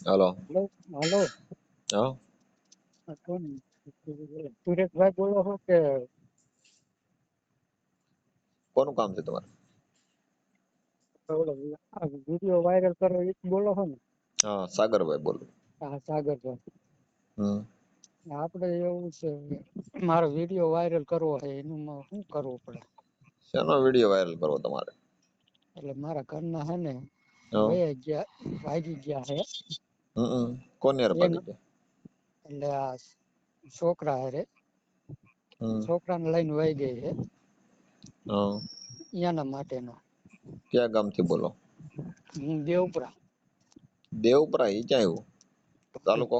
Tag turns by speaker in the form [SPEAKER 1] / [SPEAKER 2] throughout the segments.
[SPEAKER 1] Hello
[SPEAKER 2] hello
[SPEAKER 1] હા
[SPEAKER 2] કોણ સુરેશભાઈ બોલો છો કે
[SPEAKER 1] કોનું કામ છે તમારે
[SPEAKER 2] વિડિયો વાયરલ કરો એ બોલો છો ને
[SPEAKER 1] હા સાગરભાઈ બોલો
[SPEAKER 2] હા સાગરભાઈ
[SPEAKER 1] હમ
[SPEAKER 2] આપણે એવું છે મારો વીડિયો વાયરલ કરવો છે એનું શું કરવું પડે
[SPEAKER 1] શેનો વીડિયો વાયરલ કરવો તમારે
[SPEAKER 2] એટલે મારા ઘરના હે ને. વયા ગયા ભાગી ગયા છે
[SPEAKER 1] હમ. કોની હારે ભાગી
[SPEAKER 2] એટલે આ છોકરા હારે. છોકરાને લઈને વહી ગઈ છે. એના માટેનો.
[SPEAKER 1] ક્યાં ગામથી બોલો?
[SPEAKER 2] હું દેવપુરા.
[SPEAKER 1] દેવપરા ક્યાં આવ્યું તાલુકો?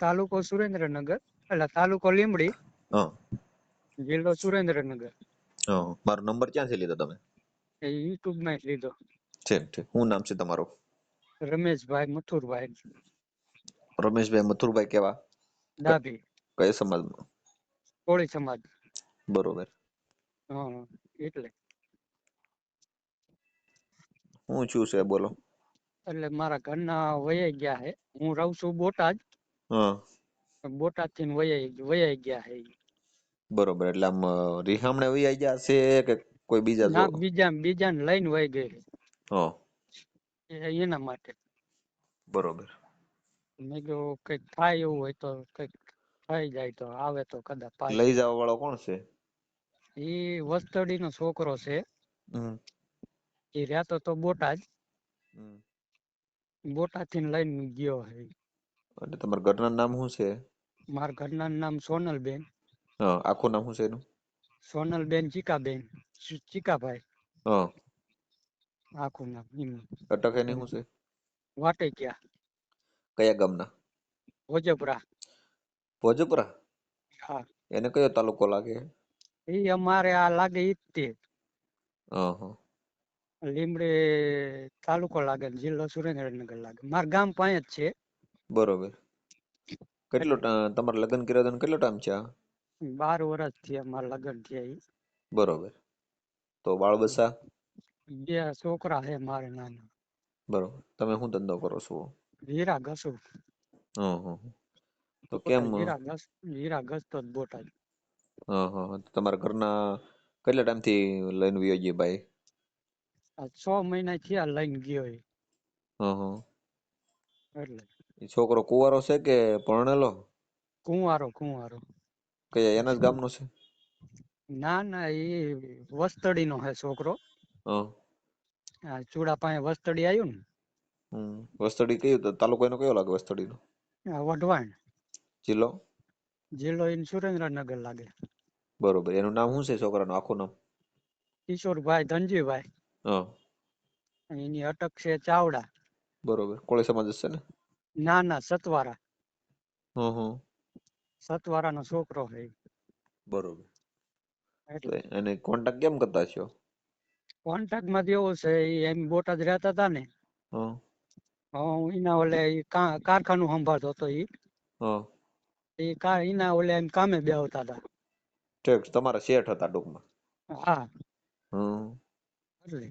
[SPEAKER 2] તાલુકો સુરેન્દ્રનગર. એટલે તાલુકો
[SPEAKER 1] લીમડી
[SPEAKER 2] જિલ્લો સુરેન્દ્રનગર.
[SPEAKER 1] મારો નંબર ક્યાંથી લીધો તમે?
[SPEAKER 2] એ યુટ્યુબમાં લીધો.
[SPEAKER 1] ઠીક ઠીક. હું નામ છે તમારું?
[SPEAKER 2] રમેશભાઈ મથુરભાઈ.
[SPEAKER 1] રમેશભાઈ મથુરભાઈ કેવા?
[SPEAKER 2] ડાભી
[SPEAKER 1] કઈ સમાજમાં?
[SPEAKER 2] કોળી સમાજ.
[SPEAKER 1] બરોબર.
[SPEAKER 2] હા એટલે.
[SPEAKER 1] હું છું છે બોલો.
[SPEAKER 2] એટલે મારા ઘરના વયાઈ ગયા છે હું રહું છું બોટાદ.
[SPEAKER 1] હા.
[SPEAKER 2] બોટાદથી વયાઈ વયાઈ ગયા છે
[SPEAKER 1] બરોબર એટલે આમ રિહામણે વહી ગયા છે કે કોઈ બીજા
[SPEAKER 2] બીજા બીજાને લઈને વહી ગઈ
[SPEAKER 1] હા.
[SPEAKER 2] એના માટે.
[SPEAKER 1] બરોબર.
[SPEAKER 2] મેં કીધું કંઈક થાય એવું હોય તો કંઈક થઈ જાય તો આવે તો કદાચ
[SPEAKER 1] લઈ જવા વાળો કોણ છે?
[SPEAKER 2] એ વસ્તડી નો છોકરો છે. એ રહેતો તો બોટાદ. બોટાદથી લઈને ગયો છે
[SPEAKER 1] અને તમારા ઘરના નામ શું છે?
[SPEAKER 2] મારા ઘરના નામ સોનલબેન.
[SPEAKER 1] બેન આખું નામ શું છે એનું?
[SPEAKER 2] સોનલબેન ચીકાબેન. બેન ચીકાભાઈ.
[SPEAKER 1] હા.
[SPEAKER 2] આખું નામ એમનું
[SPEAKER 1] અટક એની શું છે?
[SPEAKER 2] વાટેકિયા
[SPEAKER 1] કયા ગામના?
[SPEAKER 2] ભોજપરા.
[SPEAKER 1] ભોજપુરા?
[SPEAKER 2] હા.
[SPEAKER 1] એને કયો તાલુકો લાગે?
[SPEAKER 2] એ અમારે આ લાગે ઈ તે.
[SPEAKER 1] હા હા
[SPEAKER 2] તાલુકો લાગે જિલ્લો સુરેન્દ્રનગર લાગે. માર ગામ પાસે જ છે.
[SPEAKER 1] બરોબર. કેટલો તમારે લગ્ન કર્યા હતા કેટલો ટાઈમ છે
[SPEAKER 2] બાર વર્ષ થયા મારા લગ્ન થયા
[SPEAKER 1] બરોબર. તો બાળ બચ્ચા
[SPEAKER 2] બે છોકરા છે મારે નાના.
[SPEAKER 1] બરોબર. તમે શું ધંધો કરો છો?
[SPEAKER 2] હીરા ઘસુ.
[SPEAKER 1] હા તો કેમ
[SPEAKER 2] હીરા ઘસ હીરા ઘસતો જ બોટાદ.
[SPEAKER 1] હા. તમારા ઘરના કેટલા ટાઈમથી લઈને વયો ગઈ ભાઈ?
[SPEAKER 2] આ છ મહિના થયા લઈને ગયો એ.
[SPEAKER 1] હા
[SPEAKER 2] એટલે.
[SPEAKER 1] છોકરો કુંવારો છે કે પરણેલો?
[SPEAKER 2] કુંવારો કુંવારો.
[SPEAKER 1] કયા એના જ ગામનો છે?
[SPEAKER 2] ના ના એ વસ્તડીનો હે છોકરો.
[SPEAKER 1] હા.
[SPEAKER 2] આ ચૂડા પાસે વસ્તડી આવ્યું ને?
[SPEAKER 1] હમ વસ્તડી કયું તો તાલુકો એનો કયો લાગે વસ્તડીનો?
[SPEAKER 2] વઢવાણ.
[SPEAKER 1] જિલ્લો?
[SPEAKER 2] જિલ્લો ઇન સુરેન્દ્રનગર લાગે.
[SPEAKER 1] બરોબર એનું નામ શું છે છોકરાનું આખું નામ?
[SPEAKER 2] કિશોરભાઈ ધનજીભાઈ.
[SPEAKER 1] હા.
[SPEAKER 2] એની અટક છે ચાવડા.
[SPEAKER 1] બરોબર કોળી સમાજ છે ને?
[SPEAKER 2] ના ના સતવારા.
[SPEAKER 1] હમ હં
[SPEAKER 2] સતવારાનો છોકરો છે
[SPEAKER 1] બરોબર.
[SPEAKER 2] એટલે
[SPEAKER 1] એને કોન્ટેક્ટ કેમ કરતા છો?
[SPEAKER 2] કોન્ટ્રાક્ટમાં એવું છે ઈ એમ બોટાદ રહેતા હતા ને.
[SPEAKER 1] હું.
[SPEAKER 2] એના ઓલે ઈ કા- કારખાનું સંભાળતો હતો ઈ.
[SPEAKER 1] હં.
[SPEAKER 2] ઈ કા એના ઓલે એમ કામે બેહતા હતા
[SPEAKER 1] ઠીક તમારા શેઠ હતા ટૂંકમાં.
[SPEAKER 2] હા.
[SPEAKER 1] હં.
[SPEAKER 2] એટલે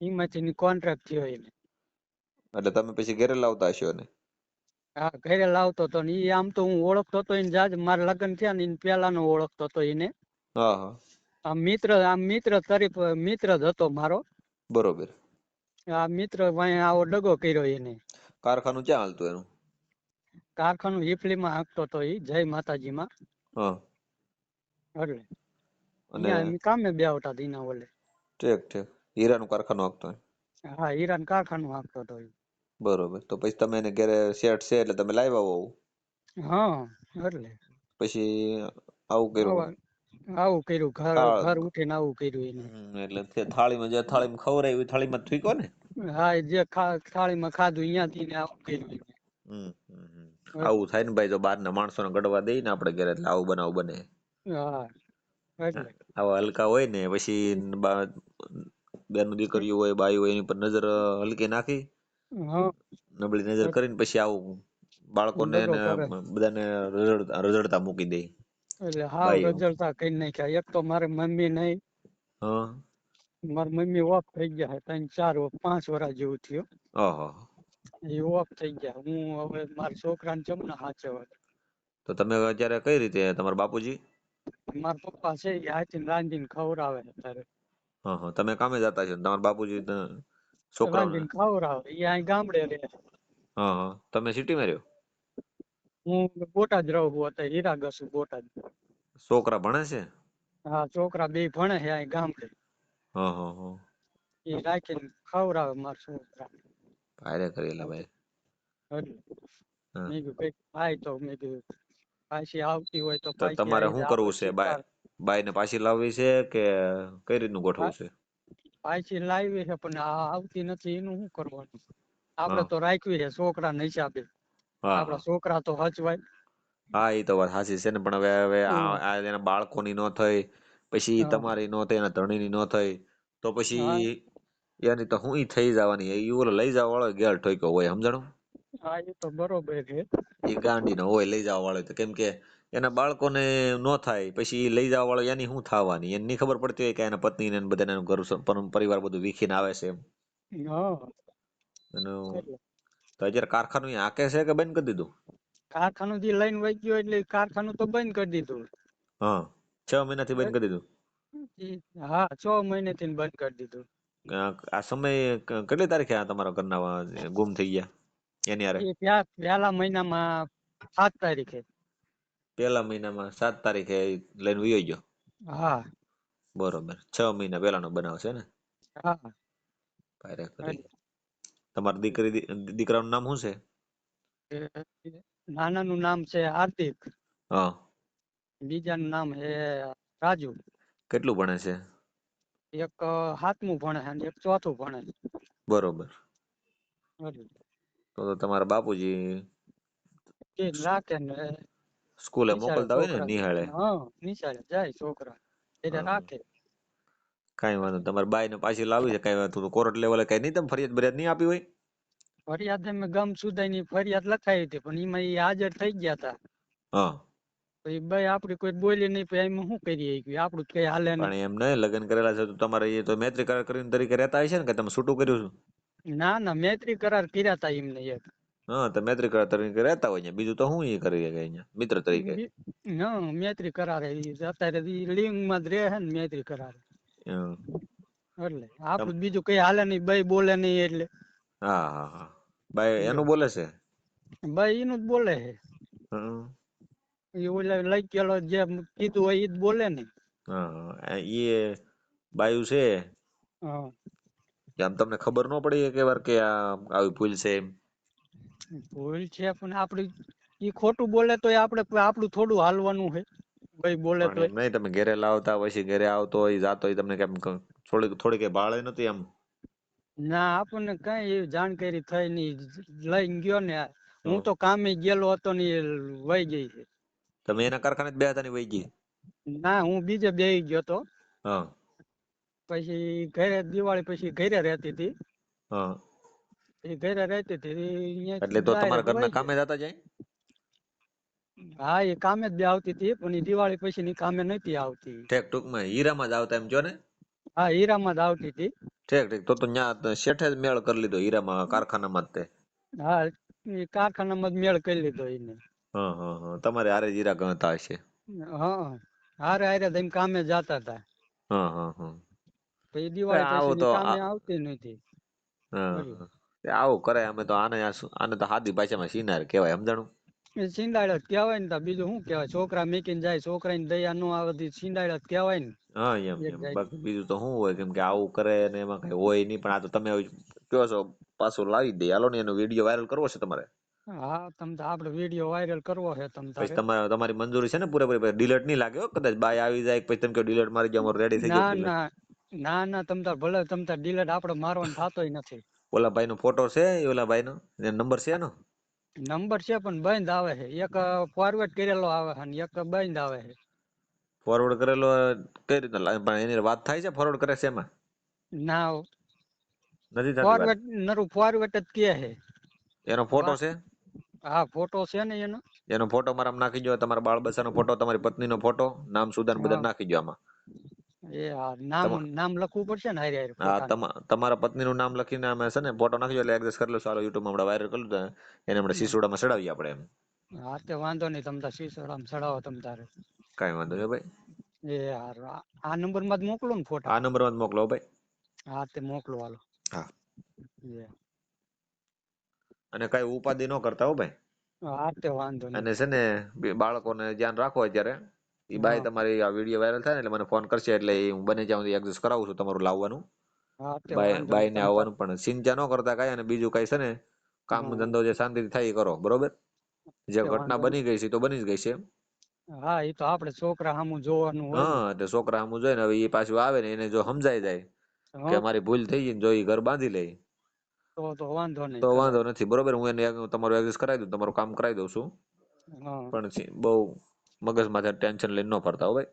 [SPEAKER 2] એમાંથી કોન્ટ્રાક્ટ થયો એને.
[SPEAKER 1] એટલે તમે પછી ઘરે લાવતા હશો ને
[SPEAKER 2] હા ઘરે લાવતો હતો ને ઈ આમ તો હું ઓળખતો હતો એને જાજ મારા લગ્ન થયા ને એને પેલાનો ઓળખતો હતો એને.
[SPEAKER 1] હા હા.
[SPEAKER 2] આમ મિત્ર આમ મિત્ર તરીફ મિત્ર જ હતો મારો.
[SPEAKER 1] બરોબર.
[SPEAKER 2] આ મિત્ર વાંહે આવો ડગો કર્યો એને.
[SPEAKER 1] કારખાનું ક્યાં હાલતું એનું?
[SPEAKER 2] કારખાનું હિફલીમાં હાંકતો હતો ઈ જય માતાજીમાં.
[SPEAKER 1] હા.
[SPEAKER 2] એટલે.
[SPEAKER 1] અને
[SPEAKER 2] કામે બે હતા એના ઓલે
[SPEAKER 1] ઠીક ઠીક. હીરાનું કારખાનું હાંકતો.
[SPEAKER 2] હા હીરાન કારખાનું હાંકતો ઈ.
[SPEAKER 1] બરોબર. તો પછી તમે એને ઘરે શેઠ છે એટલે તમે લાવ્યા હોવ
[SPEAKER 2] હા એટલે.
[SPEAKER 1] પછી આવું કર્યું?
[SPEAKER 2] આવા- કર્યું ઘર ઘર ઉઠીને આવું કર્યું એને.
[SPEAKER 1] એટલે તે થાળીમાં જે થાળીમાં ખવડાવ્યું એ થાળીમાં થૂક્યો ને?
[SPEAKER 2] હા જે થાળીમાં ખાધું અહીંયાથી ને આવું કર્યું.
[SPEAKER 1] આવું થાય ને ભાઈ જો બહારના માણસોને ગડવા દઈ ને આપણે ઘરે એટલે આવું બનાવ બને.
[SPEAKER 2] હા
[SPEAKER 1] આવા હલકા હોય ને પછી બેન દીકરીઓ હોય બાઈ હોય એની પર નજર હલકી નાખી. નબળી નજર કરીને પછી આવું બાળકોને. બધાને રઝડતા રઝળતા મૂકી દે.
[SPEAKER 2] એટલે હાવ. રજળતા કરી નાખ્યા. એક તો મારી મમ્મી નહીં
[SPEAKER 1] હા.
[SPEAKER 2] મારી મમ્મી ઓફ થઈ ગયા ત્રણ ચાર પાંચ વર્ષ જેવું થયું.
[SPEAKER 1] ઓહો.
[SPEAKER 2] એ ઓફ થઈ ગયા. હું હવે મારા છોકરાને ચમના હાચવવા
[SPEAKER 1] તો તમે અત્યારે કઈ રીતે તમારા બાપુજી?
[SPEAKER 2] મારા પપ્પા છે એ હાથીને રાંધીને ખવડાવે અત્યારે.
[SPEAKER 1] હા હા તમે કામે જતા છો તમારા બાપુજી છોકરા
[SPEAKER 2] રાંધીને ખવડાવે એ અહીં ગામડે રહે
[SPEAKER 1] હા હા તમે સિટીમાં રહ્યો?
[SPEAKER 2] હું બોટાદ રહું છું અત્યારે હીરાગર છું બોટાદ
[SPEAKER 1] છોકરા ભણે છે?
[SPEAKER 2] હા છોકરા બે ભણે છે અહીં ગામડે.
[SPEAKER 1] હા હા હા.
[SPEAKER 2] એ રાખીને ખવડાવે મારા છોકરા.
[SPEAKER 1] ભારે કરેલા ભાઈ.
[SPEAKER 2] મેં કીધું કંઈક થાય તો મેં કીધું પાછી આવતી હોય તો
[SPEAKER 1] તમારે શું કરવું છે? બાય ને પાછી લાવવી છે કે કઈ રીતનું ગોઠવવું છે?
[SPEAKER 2] પાછી લાવી છે પણ આ આવતી નથી એનું શું કરવાનું? આપણે તો રાખવી છે છોકરાના હિસાબે.
[SPEAKER 1] હા
[SPEAKER 2] આપણા છોકરા તો હચવાય.
[SPEAKER 1] હા એ તો વાત સાચી છે ને પણ હવે હવે આ એના બાળકોની નો થઈ પછી તમારી નો થઈ એના ધણીની નો થઈ તો પછી એની તો હું થઈ જવાની એ ઓલો લઈ જવા વાળો ગેર ઠોક્યો હોય સમજણો?
[SPEAKER 2] હા એ તો બરોબર છે.
[SPEAKER 1] એ ગાંડીનો હોય લઈ જવા વાળો તો કેમ કે એના બાળકોને નો થાય પછી લઈ જવા વાળો એની શું થવાની એને નહીં ખબર પડતી હોય કે એના પત્ની ને બધાને ઘર પરિવાર બધું વીખીને આવે છે એમ.
[SPEAKER 2] હા.
[SPEAKER 1] તો અત્યારે કારખાનું આકે છે કે બંધ કરી દીધું?
[SPEAKER 2] કારખાનું થી લઈને વહી ગયો એટલે કારખાનું તો બંધ કરી દીધું.
[SPEAKER 1] હા છ મહિનાથી બંધ કરી દીધું?
[SPEAKER 2] હા છ મહિનેથી બંધ કરી દીધું.
[SPEAKER 1] આ સમય કેટલી તારીખે આ તમારા ઘરના ગુમ થઈ ગયા? એની
[SPEAKER 2] એ પહેલા મહિનામાં સાત તારીખે.
[SPEAKER 1] પહેલા મહિનામાં સાત તારીખે લઈને વયો ગયો?
[SPEAKER 2] હા.
[SPEAKER 1] બરોબર. છ મહિના પહેલાનો બનાવ છે ને?
[SPEAKER 2] હા.
[SPEAKER 1] તમારી દીકરી દીકરાનું નામ શું છે?
[SPEAKER 2] નાનાનું નામ છે હાર્દિક.
[SPEAKER 1] હા.
[SPEAKER 2] બીજાનું નામ છે રાજુ.
[SPEAKER 1] કેટલું ભણે છે?
[SPEAKER 2] એક સાતમું ભણે છે અને એક ચોથું ભણે છે.
[SPEAKER 1] બરોબર. તો તમારા બાપુજી
[SPEAKER 2] રાખે ને.
[SPEAKER 1] સ્કૂલે મોકલતા હોય ને નિહાળે?
[SPEAKER 2] હા નિશાળે જાય છોકરા. એટલે રાખે.
[SPEAKER 1] કાંઈ વાંધો તમારે બાઈ બાઈને પાછી લાવી છે કાંઈ વાંધો કોર્ટ લેવલે કઈ નહીં તમે ફરિયાદ બરિયાદ નહીં આપી હોય?
[SPEAKER 2] ફરિયાદ અમે ગમ સુધાઈની ફરિયાદ લખાવી હતી પણ એમાં એ હાજર થઈ ગયા હતા.
[SPEAKER 1] હા.
[SPEAKER 2] ભાઈ કોઈ બોલી નહીં પછી એમાં શું કરીએ કે આપણું કઈ હાલે નહીં.
[SPEAKER 1] પણ એમ નહીં લગ્ન કરેલા છે તો તમારે એ તો મૈત્રી કરાર કરીને તરીકે રહેતા હશે ને કે તમે છૂટું કર્યું છું?
[SPEAKER 2] ના ના મૈત્રી કરાર કર્યા હતા એમને એક.
[SPEAKER 1] હા તો મૈત્રી કરાર તરીકે રહેતા હોય બીજું તો હું એ કરી શકે અહીંયા? મિત્ર તરીકે?
[SPEAKER 2] હા મૈત્રી કરાર અત્યારે લિંગમાં જ રહે છે ને મૈત્રી કરાર. એટલે આપણું બીજું કઈ હાલે નહીં ભાઈ બોલે નહીં એટલે.
[SPEAKER 1] હા હા હા. બાઈ એનું બોલે છે?
[SPEAKER 2] ભાઈ એનું જ બોલે છે. એ ઓલા લઈ ગયેલો જે કીધું હોય એ જ બોલે ને.
[SPEAKER 1] હા એ બાયુ છે?
[SPEAKER 2] હા.
[SPEAKER 1] આમ તમને ખબર ન પડી એક વાર કે આ આવી ભૂલ છે એમ?
[SPEAKER 2] ભૂલ છે પણ આપડી ઈ ખોટું બોલે તો આપણે આપણું થોડું હાલવાનું છે. ભાઈ બોલે તો
[SPEAKER 1] નહીં તમે ઘરે લાવતા પછી ઘરે આવતો હોય જાતો હોય તમને કેમ થોડીક થોડીક ભાળે નથી એમ?
[SPEAKER 2] ના આપણને કઈ એવી જાણકારી થઈ નહીં. લઈને ગયો ને હું તો કામે ગયેલો હતો ને વહી ગઈ. છે
[SPEAKER 1] તમે એના કારખાને જ બે હતા ને વહી ગઈ?
[SPEAKER 2] ના હું બીજે બે ગયો તો.
[SPEAKER 1] હા.
[SPEAKER 2] પછી ઘરે દિવાળી પછી ઘરે રહેતી હતી.
[SPEAKER 1] હા.
[SPEAKER 2] એ ઘરે રહેતી હતી
[SPEAKER 1] એટલે તો તમારા ઘરના કામે જતા જાય.
[SPEAKER 2] હા એ કામે જ બે આવતી હતી પણ એ દિવાળી પછી ની કામે નથી આવતી.
[SPEAKER 1] ઠેક ટૂંકમાં હીરામાં જ આવતા એમ જો ને?
[SPEAKER 2] હા હીરામાં જ આવતી હતી.
[SPEAKER 1] ઠેક ઠેક તો તો ત્યાં શેઠે જ મેળ કરી લીધો હીરામાં કારખાનામાં જ તે.
[SPEAKER 2] હા એ કારખાનામાં જ મેળ કરી લીધો એને
[SPEAKER 1] હા હા હા તમારે હારે હીરા ગણતા હશે.
[SPEAKER 2] હા હારે હારે તેમ કામે જતા હતા
[SPEAKER 1] હા હા હા.
[SPEAKER 2] તો એ દિવાળી
[SPEAKER 1] આવું
[SPEAKER 2] પછી
[SPEAKER 1] તો
[SPEAKER 2] કામે આવતી નથી
[SPEAKER 1] હા, આવું કરે અમે તો આને આને તો સાદી ભાષામાં સિનાર કહેવાય સમજાણું?
[SPEAKER 2] જ કહેવાય ને બીજું શું કહેવાય? છોકરા મેકીને જાય છોકરાની દયા નો આવે જ કહેવાય ને.
[SPEAKER 1] હા એમ એમ. બાકી બીજું તો શું હોય કેમ કે આવું કરે ને એમાં કઈ હોય નહીં પણ આ તો તમે કયો છો પાછું લાવી દે. હાલો ને એનો વીડિયો વાયરલ કરવો છે તમારે?
[SPEAKER 2] હા તમ આપણે વીડિયો વાયરલ કરવો છે તમ
[SPEAKER 1] પછી તમારે તમારી મંજૂરી છે ને પૂરેપૂરી? ડિલેટ નહીં લાગે હો કદાચ બાય આવી જાય પછી તમે કહો ડિલેટ મારી જાવ રેડી થઈ
[SPEAKER 2] ના
[SPEAKER 1] ગયો
[SPEAKER 2] ના ના. ના તમ તાર ભલે તમ તાર ડિલેટ આપણે મારવાનો થતોય નથી.
[SPEAKER 1] ઓલા ભાઈ નો ફોટો છે ઓલા ભાઈ નો નંબર છે એનો?
[SPEAKER 2] નંબર છે પણ બંધ આવે છે. એક ફોરવર્ડ કરેલો આવે છે અને એક બંધ આવે છે.
[SPEAKER 1] ફોરવર્ડ કરેલો કઈ રીતના પણ એની વાત થાય છે ફોરવર્ડ કરે છે એમાં?
[SPEAKER 2] ના
[SPEAKER 1] નથી થતી
[SPEAKER 2] ફોરવર્ડ નરું ફોરવર્ડ જ કે છે.
[SPEAKER 1] એનો ફોટો છે?
[SPEAKER 2] હા ફોટો છે ને એનો.
[SPEAKER 1] એનો ફોટો મારામાં નાખી દો તમારા બાળ બચ્ચાનો ફોટો તમારી પત્નીનો ફોટો નામ સુદાન બધા નાખી દો આમાં.
[SPEAKER 2] એ હા નામ નામ લખવું પડશે ને હારે હારે
[SPEAKER 1] હા તમારા પત્નીનું નામ લખીને અમે છે ને ફોટો નાખજો એટલે એડજસ્ટ કરી લઈશું સારો યુટ્યુબમાં હમણાં વાયરલ કર્યું તો એને હમણાં સિસોડામાં ચડાવીએ આપણે એમ.
[SPEAKER 2] હા તે વાંધો નહીં તમ તાર શીશોડામાં ચડાવો તમ તારે.
[SPEAKER 1] કાંઈ વાંધો નહીં ભાઈ.
[SPEAKER 2] એ હારું આ- આ નંબરમાં જ મોકલો ને ફોટા
[SPEAKER 1] આ નંબરમાં જ મોકલો ભાઈ.
[SPEAKER 2] હા તે મોકલો હાલો.
[SPEAKER 1] હા. અને કઈ ઉપાધિ ન કરતા હો ભાઈ.
[SPEAKER 2] હા તે વાંધો નહીં.
[SPEAKER 1] અને છે ને બાળકોને ધ્યાન રાખો અત્યારે. ઈ બાય તમારી આ વીડિયો વાયરલ થાય ને એટલે મને ફોન કરશે એટલે હું બને ત્યાં સુધી એડજસ્ટ કરાવું છું તમારું લાવવાનું. બાય ને આવવાનું પણ ચિંતા ન કરતા કાંઈ અને બીજું કાંઈ છે ને કામ ધંધો જે શાંતિથી થાય એ કરો બરોબર? જે ઘટના બની ગઈ છે તો બની જ ગઈ છે
[SPEAKER 2] હા એ તો આપણે છોકરા સામું જોવાનું હોય.
[SPEAKER 1] હા એટલે છોકરા સામું જોઈને હવે એ પાછું આવે ને એને જો સમજાઈ જાય કે મારી ભૂલ થઈ ગઈ ને જો એ ઘર બાંધી લે.
[SPEAKER 2] તો તો વાંધો નહીં
[SPEAKER 1] તો વાંધો નથી બરોબર? હું એને તમારું એડજસ્ટ કરાવી દઉં તમારું કામ કરાવી દઉં છું. પણ બહુ મગજમાં ટેન્શન લઈને ન ફરતા હો ભાઈ.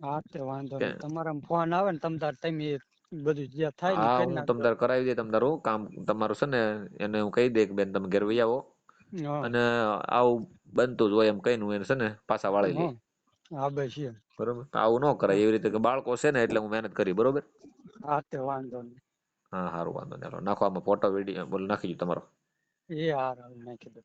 [SPEAKER 2] હા તે વાંધો નહીં. તમારા ફોન આવે ને તમ તાર તમે બધું જે થાય
[SPEAKER 1] હા હું. તમ તાર કરાવી દે તમ તારો કામ તમારું છે ને એને હું કહી દે કે બેન તમે ઘેર વઈ આવો. અને આવું બનતું જ હોય એમ કહીને હું એને છે ને પાછા વાળી લઈ
[SPEAKER 2] હા. ભાઈ છે
[SPEAKER 1] બરોબર? આવું ન કરાય. એવી રીતે કે બાળકો છે ને એટલે હું મહેનત કરી બરોબર?
[SPEAKER 2] હા તે વાંધો નહીં.
[SPEAKER 1] હા સારું વાંધો નહીં. નાખો આમાં ફોટો વીડિયો બોલ નાખી તમારો.
[SPEAKER 2] એ હારું નાખી દો